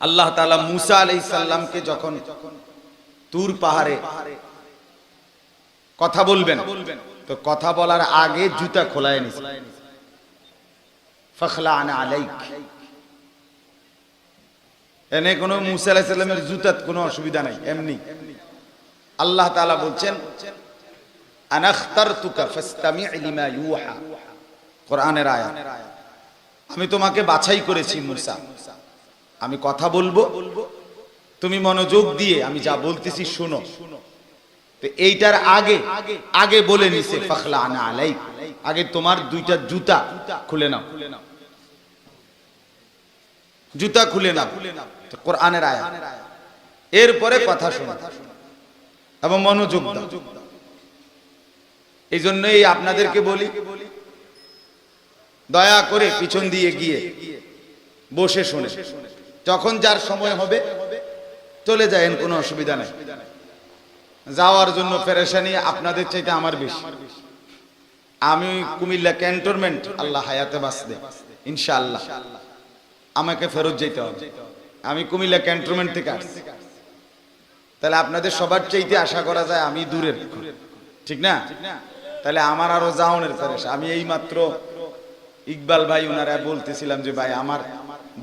আল্লাহ তাআলা মুসা আলাইহিস সালামকে যখন তুর পাহাড়ে কথা বলবেন, তো কথা বলার আগে জুতা খোলায় আলাইক। এনে কোনো মুসা আলাইহিস সালামের জুতাত কোনো অসুবিধা নাই, এমনি। আল্লাহ তাআলা বলছেন কোরআনের আয়াত। আমি তোমাকে বাছাই করেছি, মুসা। আমি কথা বলব। তুমি মনোযোগ দিয়ে আমি যা বলতেছি শোনো। তো এইটার আগে আগে বলে নিছে, ফখলা আনা আলাই আগে তোমার দুইটা জুতা খুলে নাও। জুতা খুলে নাও। কোরআনের আয়াত। এরপরে কথা শোনো। এবং মনোযোগ দাও। এই জন্যই আপনাদেরকে বলি, দয়া করে পিছন দিয়ে গিয়ে বসে শুনে। যখন যার সময় হবে, চলে যায়েন, কোনো অসুবিধা নেই। যাওয়ার জন্য পেরেশানি আপনাদের চাইতে আমার বেশি। আমি কুমিল্লা ক্যান্টনমেন্ট আল্লাহ হায়াতে বাঁচতে, ইনশাআল্লাহ। আমাকে ফেরত যেতে হবে। আমি কুমিল্লা ক্যান্টনমেন্ট থেকে আসছি। তাহলে আপনাদের সবার চাইতে আশা করা যায় আমি দূরের ঠিক না? তাহলে আমার আরও যাওনের ফেরেশ আমি এই মাত্র ইকবাল ভাই ওনারা বলতেছিলাম যে, ভাই, আমার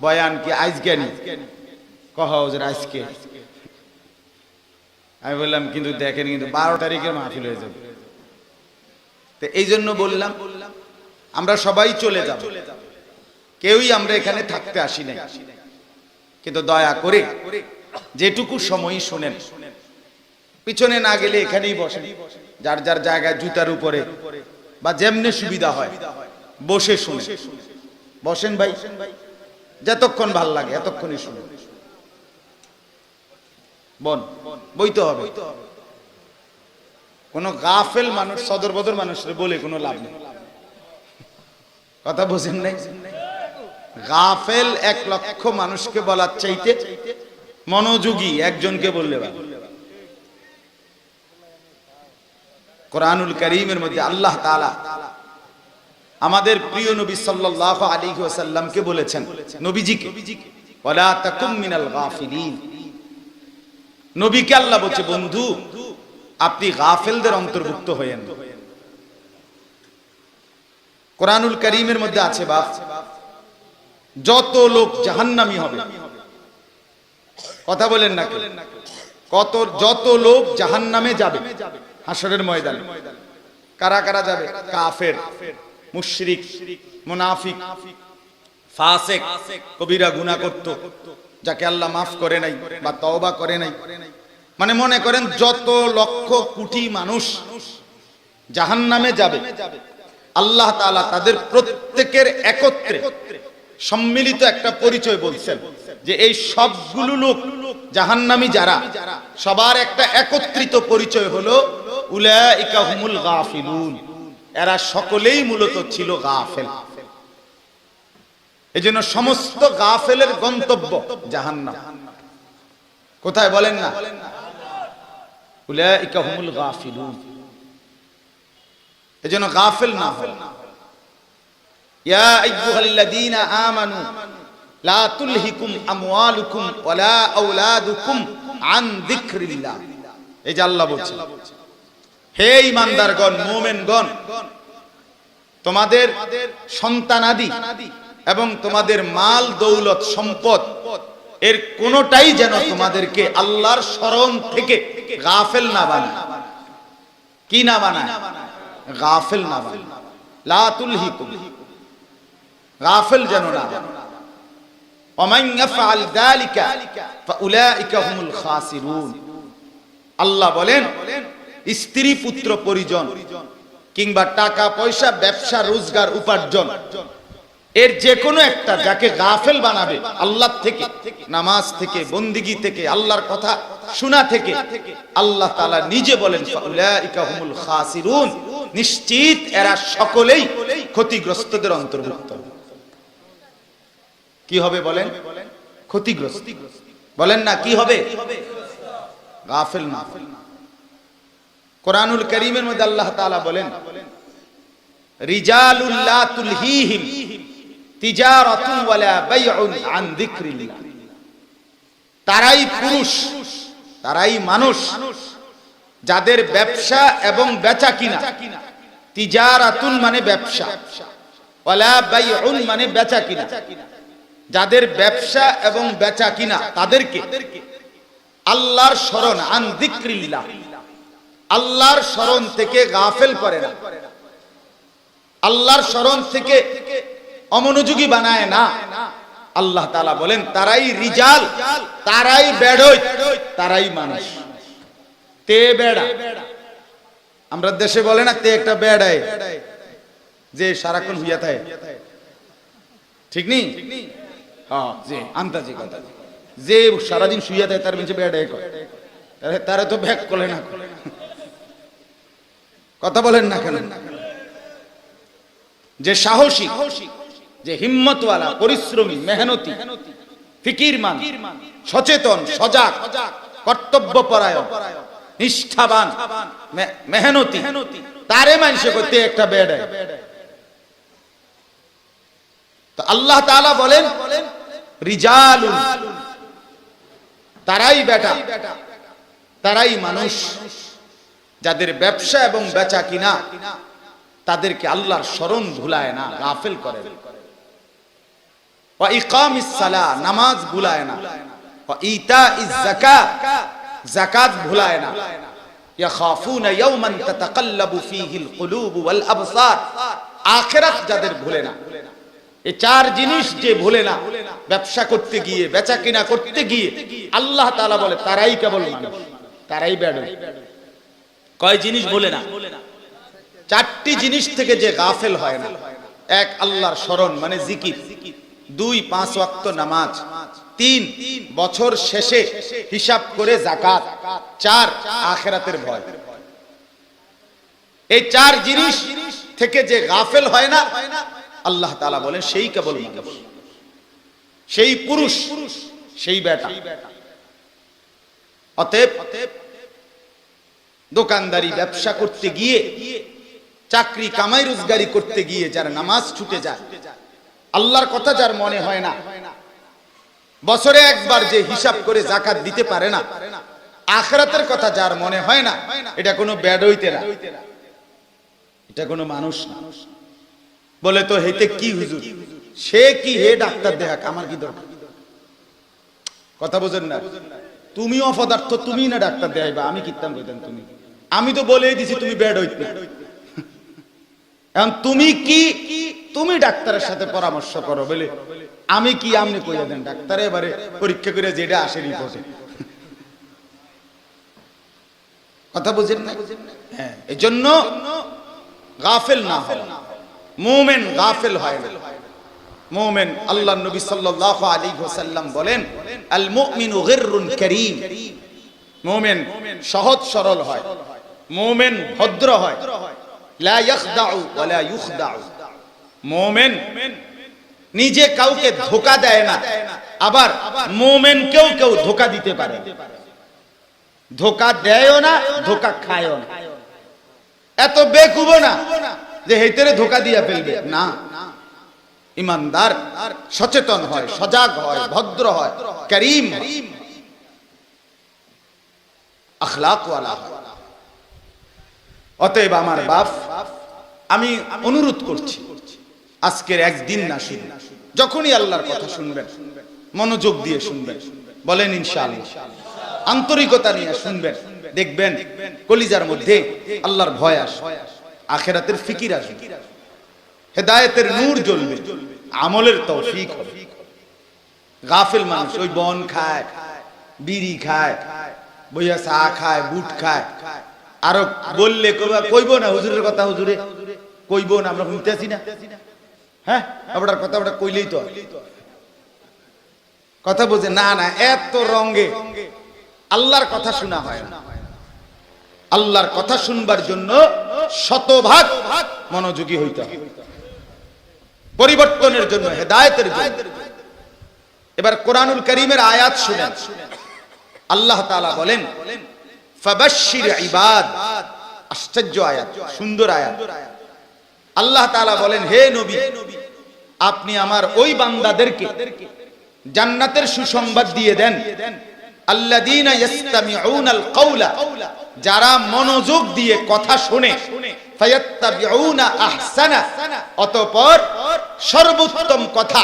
বয়ান কি আজকে কহ আজকে আমি বললাম, কিন্তু দেখেন, কিন্তু বারো তারিখের মাহফিল হয়ে যাবে। তো এই জন্য বললাম, আমরা সবাই চলে যাব। কেউই আমরা এখানে থাকতে আসি নাই। কিন্তু দয়া করে যেটুকু সময় শোনেন। পিছনে না গেলে এখানেই বসেন। যার যার জায়গায় জুতার উপরে বা যেমনি সুবিধা হয়, বসে শুনে বসেন ভাই। যতক্ষণ ভালো লাগে, এতক্ষণই শুনুন বন, বইতে হবে। কোন গাফেল মানুষ সদর বদর মানুষের বলে কোনো লাভ নেই। কথা বোঝেন নাই? গাফেল এক লক্ষ মানুষকে বলার চাইতে মনোযোগী একজনকে বললে কোরআনুল করিমের মধ্যে আল্লাহ তাআলা আমাদের প্রিয় নবী সাল্লাল্লাহু আলাইহি ওয়াসাল্লামকে বলেছেন, নবীজিকে, ওয়ালা তাকুম মিনাল গাফিলিন। নবীকে আল্লাহ বলছে, বন্ধু, আপনি গাফেলদের অন্তর্ভুক্ত হয়েন। কোরআনুল করিমের মধ্যে আছে বাপ, যত লোক জাহান্নামী হবে, কথা বলেন না কত, যত লোক জাহান্নামে যাবে হাসরের ময়দানে, কারা কারা যাবে? কাফের। মুশরিক, মুনাফিক, ফাসেক, কবিরা গুনাহ করত, যাকে আল্লাহ মাফ করে নাই বা তওবা করে নাই। মানে মনে করেন যত লক্ষ কোটি মানুষ জাহান্নামে যাবে, আল্লাহ তাআলা তাদের প্রত্যেকের একত্রে সম্মিলিত একটা পরিচয় বলছেন যে এই সবগুলো লোক জাহান্নামী যারা, সবার একটা একত্রিত পরিচয় হলো উলাইকা হুমুল গাফিলুন। এরা সকলেই মূলত ছিল গাফেল। এজন্য সমস্ত গাফেলের গন্তব্য জাহান্নাম। কোথায় বলেন না? উলাইকা হুমুল গাফিলুন। এজন্য গাফেল না হয় ইয়া আইয়ুহাল্লাযীনা আমানু, লা তুলহিকুম আমওয়ালুকুম ওয়ালা আন যিকরিল্লাহ। এই যে আল্লাহ বলছেন হে ইমানদারগণ মুমিনগণ তোমাদের সন্তানাদি এবং তোমাদের মাল দৌলত সম্পদ এর কোনোটাই যেন তোমাদেরকে আল্লাহর স্মরণ থেকে গাফেল না বানায় কি না বানায় গাফেল না বানায় লা তুলহিকুম গাফেল যেন না বানায় ومن يفعل ذلك فاولئك هم الخاسرون আল্লাহ বলেন স্ত্রী পুত্র পরিজন কিংবা টাকা, পয়সা, ব্যবসা, রোজগার, উপার্জন। এর যে কোনো একটা যাকে গাফেল বানাবে আল্লাহ থেকে, নামাজ থেকে, বন্দিগি থেকে, আল্লাহর কথা শোনা থেকে, আল্লাহ তাআলা নিজে বলেন খাসিরুন। নিশ্চিত এরা সকলেই ক্ষতিগ্রস্তদের অন্তর্ভুক্ত। কি হবে বলেন? ক্ষতিগ্রস্ত। বলেন না, কি হবে? গাফেল না। কোরআনুল করিমের মধ্যে আল্লাহ তাআলা বলেন তারাই পুরুষ, তারাই মানুষ, যাদের ব্যবসা এবং বেচা কিনা, তিজারাতুন মানে ব্যবসা মানে বেচা কিনা। যাদের ব্যবসা এবং বেচা কিনা, তাদেরকে আল্লাহর স্মরণ আন যিকরিল্লাহ। আল্লাহর স্মরণ থেকে গাফেল করে না। আল্লাহর স্মরণ থেকে অমনোযোগী বানায় না। আল্লাহ তাআলা বলেন, তারাই রিজাল, তারাই বেড়ই, তারাই মানুষ। তে বেড়া। আমরা দেশে বলে না, তে একটা বেড়ায়, যে সারাক্ষণ হইয়া থাকে। ঠিক নি? হ্যাঁ যে কথা। যে সারাদিন শুইয়া থাকে, তার বেঞ্চে বেড়ায় কয়। তারে- তো ব্যাক করে না কথা বলেন না কেন? যে সাহসী, যে হিম্মতওয়ালা, পরিশ্রমী, মেহনতি, ফিকিরমান, সচেতন, সজাগ কর্তব্য পরায়ণ নিষ্ঠাবান মেহনতি, তারে মানুষে করতে একটা বেড আল্লাহ তাআলা বলেন, রিজালুন, তারাই বেটা, তারাই মানুষ। যাদের ব্যবসা এবং বেচা কিনা, তাদেরকে আল্লাহর স্মরণ ভুলায় না, গাফেল করে নামাজ ভুলায় না। ব্যবসা করতে গিয়ে, বেচা কিনা করতে গিয়ে, আল্লাহ বলে, তারাই কেবল মানুষ, তারাই বেড়ে কয় জিনিস ভুলে না? চারটি জিনিস থেকে যে গাফেল হয় না, এক আল্লাহর স্মরণ মানে জিকির। দুই, পাঁচ ওয়াক্ত নামাজ। তিন, বছর শেষে হিসাব করে জাকাত চার, আখেরাতের ভয়। এই চার জিনিস থেকে যে গাফেল হয় না, আল্লাহ তাআলা বলেন, সেই কেবল সেই পুরুষ, সেই বেটা। অতএব দোকানদারি ব্যবসা করতে গিয়ে, চাকরি কামাই রোজগারি করতে গিয়ে যার নামাজ ছুটে যায়, আল্লাহর কথা যার মনে হয় না, বছরে একবার যে হিসাব করে জাকাত দিতে পারে না, আখরাতের কথা যার মনে হয় না, এটা কোনো ব্যাড হইতে না, এটা কোনো মানুষ না। বলে তো হেতে কি হুজুর? সে কি হে ডাক্তার দেখাক, আমার কি দরকার? কথা বোঝেন না? তুমি অপদার্থ তুমি না ডাক্তার দেখাইবা, আমি কিতাম কইতাম তুমি। আমি তো বলেই দিছি তুমি ব্যাড হইতে। এখন তুমি কি, তুমি ডাক্তারের সাথে পরামর্শ করো বলে। আমি কি আমনি কইয়া দেন ডাক্তার, এবারে পরীক্ষা করে যেটা আসে রিপোর্টে কথা বুঝেন না হ্যাঁ এই জন্য গাফেল না হয় মোমেন গাফেল হয় না। মোমেন আল্লাহ নবী সাল্লাল্লাহু আলাইহি ওয়াসাল্লাম বলেন, আল মুমিনু কারীম। মোমেন সহজ সরল হয়। মোমেন ভদ্র হয়। নিজে কাউকে ধোকা দেয় না, আবার মোমেন কেউ কেউ ধোকা দিতে পারে। ধোকা দেয়ও না, ধোকা খায়ও না। এত বেকুব না যে হেতেরে ধোকা দিয়া ফেলবে। না। ইমানদার সচেতন হয়, সজাগ হয়, ভদ্র হয়, করিম আখলাকওয়ালা হয়। অতএব আমার বাপ, আমি অনুরোধ করছি, আজকের একদিন না শুনুন যখনই আল্লাহর কথা শুনবেন, মনোযোগ দিয়ে শুনবেন, বলেন ইনশাআল্লাহ। আন্তরিকতা নিয়ে শুনবেন, দেখবেন কলিজার মধ্যে আল্লাহর ভয় আসবে, আখেরাতের ফিকির আসবে, হেদায়েতের নূর জ্বলবে, আমলের তৌফিক হবে। গাফিল মানুষ ওই বন খায়, বিড়ি খায়, বইয়া চা খায়, বুট খায় আরও বললে কইবা না হুজুরের কথা হুজুরে? কইব না, আমরা শুনতেছি না। হ্যাঁ? আপনার কথা ওটা কইলেই তো কথা বুঝে না না, এত রঙে। আল্লাহর কথা শোনা হয় না। আল্লাহর কথা শুনবার জন্য শতভাগ মনোযোগী হইতে পরিবর্তনের জন্য, হেদায়েতের জন্য। এবার কোরআনুল করিমের আয়াত শুনেন। আল্লাহ তাআলা বলেন ফাবাশশির ইবাদ। আশ্চর্য আয়াত সুন্দর আয়াত। আল্লাহ তাআলা বলেন হে নবী আপনি আমার ওই বান্দাদেরকে জান্নাতের সুসংবাদ দিয়ে দেন। আল্লাযীনা ইয়াসতামিউনাল কাওলা যারা মনোযোগ দিয়ে কথা শুনে ফায়াত্তাবিউনা আহসানা। অতঃপর সর্বোত্তম কথা।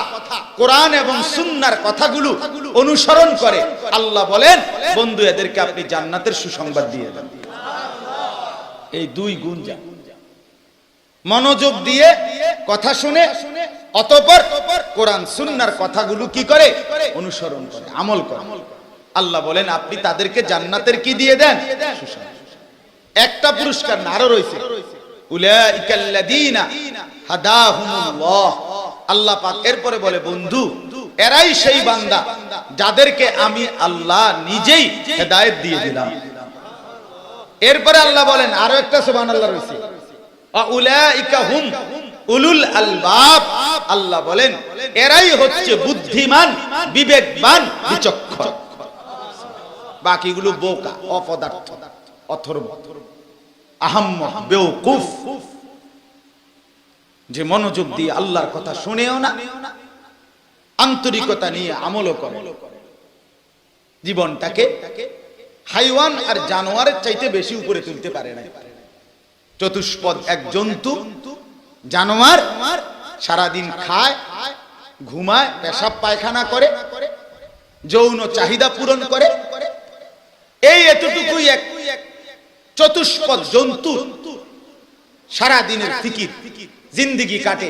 কোরআন এবং সুন্নাহর কথাগুলো অনুসরণ করে। আল্লাহ বলেন, বন্ধু, এদেরকে আপনি জান্নাতের সুসংবাদ দিয়ে দেন। এই দুই গুণ যা। মনোযোগ দিয়ে কথা শুনে, অতঃপর কোরআন, সুন্নার কথাগুলো কি করে? অনুসরণ করে, আমল করে। আল্লাহ বলেন, আপনি তাদেরকে জান্নাতের কি দিয়ে দেন? একটা পুরস্কার আরও রয়েছে। উলাইকাল্লাযীনা হাদাহুমুল্লাহ। আল্লাহ পাক এরপরে বলে, বন্ধু, এরাই সেই বান্দা যাদেরকে আমি আল্লাহ নিজেই হেদায়েত দিয়ে দিলাম। এরপরে আল্লাহ বলেন, আরও একটা সুবহানাল্লাহ রয়েছে। উলাইকা হুম উলুল আলবাব। আল্লাহ বলেন, এরাই হচ্ছে বুদ্ধিমান, বিবেকবান, বিচক্ষণ। বাকিগুলো বোকা, অপদার্থ, অথর্ব আহাম্ম বেউকুফ যে মনোযোগ দিয়ে আল্লাহর কথা শুনেও না, আন্তরিকতা নিয়ে আমলও করে। জীবনটাকে হাইওয়ান আর জানোয়ারের চাইতে বেশি উপরে তুলতে পারে না। চতুষ্পদ এক জন্তু, জানোয়ার সারাদিন খায়, ঘুমায়, পেশাব পায়খানা করে, যৌন চাহিদা পূরণ করে। এই এতটুকুই এক চতুষ্পদ জন্তু সারা দিনের ফিকির। জিন্দিগি কাটে।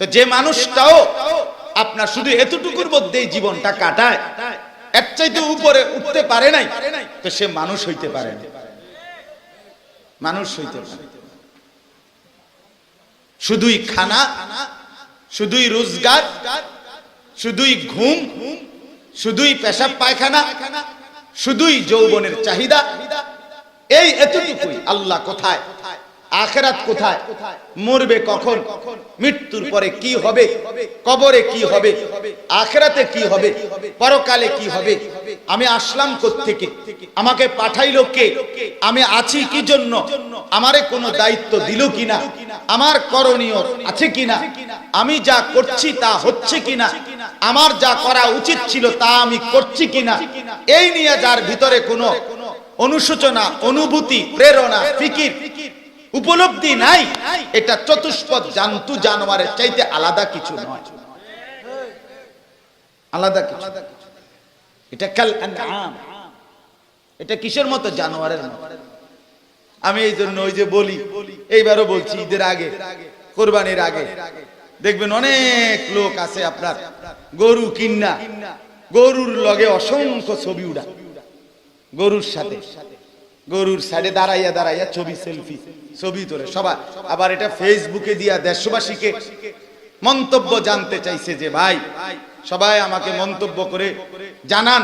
তো যে মানুষটাও আপনার শুধু এতটুকুর মধ্যেই জীবনটা কাটায় এর চাইতে উপরে উঠতে পারে নাই। তো সে মানুষ হইতে পারে না। মানুষ হইতে পারে। শুধুই খানা শুধুই রোজগার শুধুই ঘুম শুধুই পেশাব পায়খানা শুধুই যৌবনের চাহিদা এই এতটুকুই। আল্লাহ কোথায়? আখেরাত কোথায়? মরবে কখন? মৃত্যুর পরে কি হবে? কবরে কি হবে? আখেরাতে কি হবে? পরকালে কি হবে? আমি আসলাম থেকে আমাকে পাঠাইলো কে? আমি আছি কি জন্য? আমারে কোনো দায়িত্ব দিল কিনা? আমার করণীয় আছে কিনা? আমি যা করছি তা হচ্ছে কিনা? আমার যা করা উচিত ছিল তা আমি করছি কিনা? এই নিয়ে যার ভিতরে কোনো অনুশোচনা, অনুভূতি, প্রেরণা, ফিকির উপলব্ধি নাই, এটা চতুষ্পদ জান্তু জানোয়ারের চাইতে আলাদা কিছু নয়। আলাদা কিছু। এটা কাল এটা কিসের মতো? জানোয়ারের আমি এই জন্য ওই যে বলি, এইবারও বলছি ঈদের আগে, কোরবানির আগে। দেখবেন অনেক লোক আছে আপনার, গরু কিন্না, গরুর লগে অসংখ্য ছবি উড়া গরুর সাথে। গরুর সাইডে দাঁড়াইয়া দাঁড়াইয়া ছবি সেলফি ছবি তোলে। সবাই আবার এটা ফেসবুকে দিয়া দেশবাসীকে মন্তব্য জানতে চাইছে যে, ভাই, সবাই আমাকে মন্তব্য করে জানান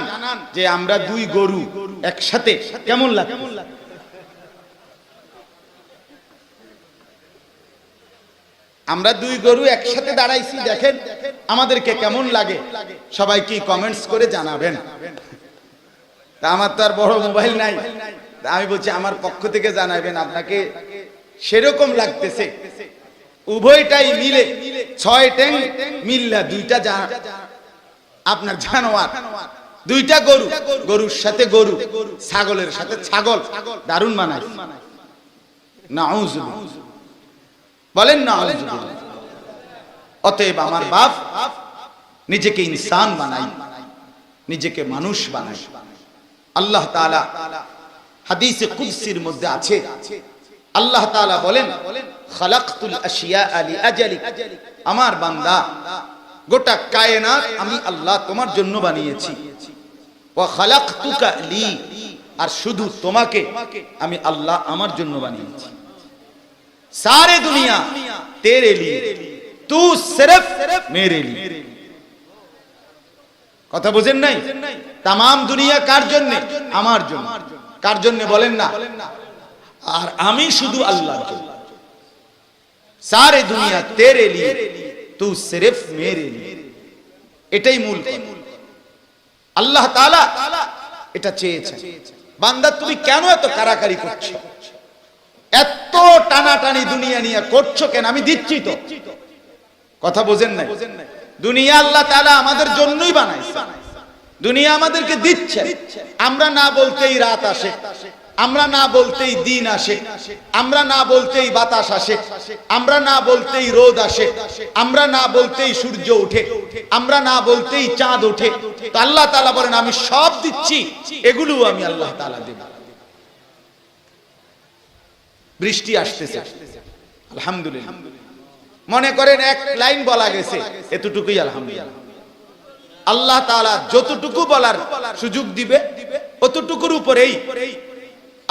যে আমরা দুই গরু একসাথে কেমন লাগে আমরা দুই গরু একসাথে দাঁড়াইছি, দেখেন আমাদেরকে কেমন লাগে। সবাই কি কমেন্টস করে জানাবেন? তা আমার তো আর বড় মোবাইল নাই। আমি বলছি, আমার পক্ষ থেকে জানাবেন, আপনাকে সেরকম লাগতেছে। উভয়টাই মিলে ছয় ট্যাং মিল্লা, দুইটা আপনার জানোয়ার, দুইটা গরু, গরুর সাথে গরু, ছাগলের সাথে ছাগল, দারুণ মানায়। নাউজুবিল্লাহ। বলেন না অতএব আমার বাপ নিজেকে ইনসান বানাই নিজেকে মানুষ বানাই আল্লাহ তাআলা হাদিসে কুদসির মধ্যে আছে। আল্লাহ তাআলা বলেন খালাকতুল আশিয়া আলি আজালি আমার বান্দা গোটা কায়নাত আমি আল্লাহ তোমার জন্য বানিয়েছি। ওয়া খালাকতুকা লি। আর শুধু তোমাকে আমি আল্লাহ আমার জন্য বানিয়েছি। সারে দুনিয়া তেরে লিয়ে তু সিরফ মেরে লিয়ে কথা বুঝেন নাই? তাম দুনিয়া কার জন্য। আমার জন্য। কার জন্য বলেন না? আর আমি শুধু আল্লাহর জন্য। সারে দুনিয়া তেরে লিয়ে তু সির্ফ মেরে লিয়ে। এটাই মূল আল্লাহ তাআলা এটা চেয়েছেন। বান্দা তুমি কেন এত কারাকারি করছ? এত টানাটানি দুনিয়া নিয়ে করছ কেন? আমি দিচ্ছি তো। কথা বোঝেন নাই? দুনিয়া আল্লাহ তাআলা আমাদের জন্যই বানাইছে। দুনিয়া আমাদেরকে দিচ্ছে। আমরা না বলতেই রাত আসে। আমরা না বলতেই দিন আসে। আমরা না বলতেই বাতাস আসে। আমরা না বলতেই রোদ আসে। আমরা না বলতেই সূর্য ওঠে। আমরা না বলতেই চাঁদ ওঠে। তো আল্লাহ তাআলা বলেন, আমি সব দিচ্ছি। এগুলো আমি আল্লাহ তালা দেব। বৃষ্টি আসতেছে। আলহামদুলিল্লাহ। মনে করেন এক লাইন বলা গেছে। এতটুকুই আলহামদুলিল্লাহ। আল্লাহ তাআলা যতটুকু বলার সুযোগ দিবে, অতটুকুর উপরেই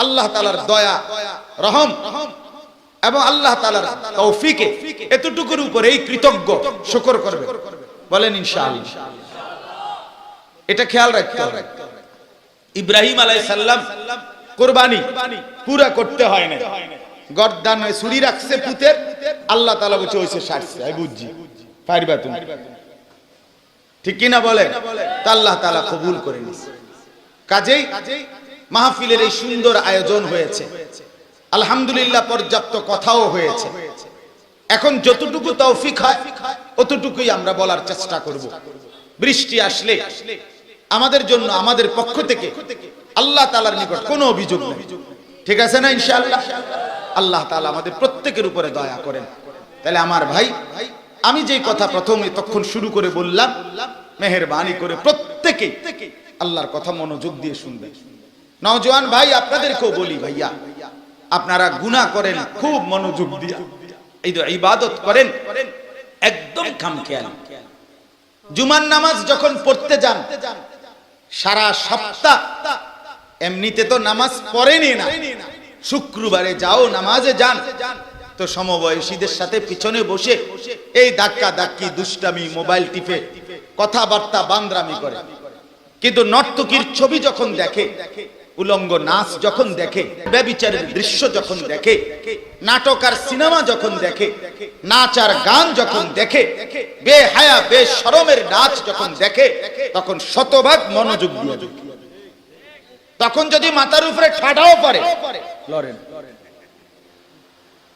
আল্লাহ তাআলার দয়া, রহম এবং আল্লাহ তাআলার তৌফিকে এতটুকুর উপরেই কৃতজ্ঞ, শুকর করবে। বলেন ইনশাআল্লাহ। এটা খেয়াল রাখতে হবে। ইব্রাহিম আলাই সাল্লাম কোরবানি পুরা করতে হয় না গর্দান ছুরি রাখছে পুতের, আল্লাহ তালা বলছে ওইসে সারছে বুঝছি। পারবা তুমি ঠিক কি না বলে তা আল্লাহ তাআলা কবুল করে নিছে কাজেই মাহফিলের এই সুন্দর আয়োজন হয়েছে। আলহামদুলিল্লাহ, পর্যাপ্ত কথাও হয়েছে। এখন যতটুকু তৌফিক হয়, অতটুকুই আমরা বলার চেষ্টা করব। বৃষ্টি আসলে আমাদের জন্য, আমাদের পক্ষ থেকে আল্লাহ তাআলার নিকট কোনো অভিযোগ নেই। ঠিক আছে না, ইনশাআল্লাহ? আল্লাহ তাআলা আমাদের প্রত্যেকের উপরে দয়া করেন। তাহলে আমার ভাই আমি যে কথা প্রথমে তখন শুরু করে বললাম, মেহেরবানি করে প্রত্যেকে আল্লাহর কথা মনোযোগ দিয়ে শুনবেন নওজোয়ান ভাই, আপনাদেরকেও বলি ভাইয়া, আপনারা গুনাহ করেন, খুব মনোযোগ দিয়ে। এই তো ইবাদত করেন, একদম খামখেয়াল। জুমার নামাজ যখন পড়তে যান, সারা সপ্তাহ এমনিতে তো নামাজ পড়েনি না। শুক্রবারে যাও, নামাজে যান। তো সমবয়সীদের সাথে পিছনে বসে এই ধাক্কা ধাক্কি, দুষ্টামি, মোবাইল টিপে কথাবার্তা বান্দ্রামি করে কিন্তু নর্তকীর ছবি যখন দেখে, উলঙ্গ নাচ যখন দেখে, ব্যবিচারের দৃশ্য যখন দেখে, নাটক আর সিনেমা যখন দেখে, নাচ আর গান যখন দেখে বে হায়া বে বেশরমের নাচ যখন দেখে, তখন শতভাগ মনোযোগ দিয়ে। তখন যদি মাথার উপরে ঠাডাও পড়ে, লড়েন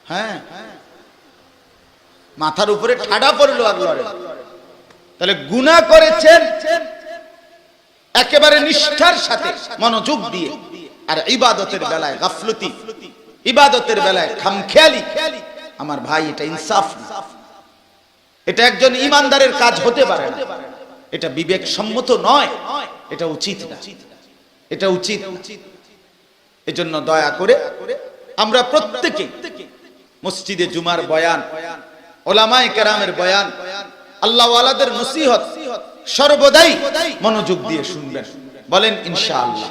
হ্যাঁ। মাথার উপরে ঠাডা পড়ল আর তাহলে গুনাহ করেছেন একেবারে নিষ্ঠার সাথে, মনোযোগ দিয়ে। আর ইবাদতের বেলায় গাফলতি, ইবাদতের বেলায় খামখেয়ালি। আমার ভাই, এটা ইনসাফ এটা একজন ইমানদারের কাজ হতে পারে না। এটা বিবেক সম্মত নয়। এটা উচিত না। এটা উচিত। এজন্য দয়া করে আমরা প্রত্যেকে মসজিদে জুমার বয়ান ওলামায় কেরামের বয়ান আল্লাহওয়ালাদের নসিহত সর্বদাই মনোযোগ দিয়ে শুনবেন। বলেন ইনশাআল্লাহ।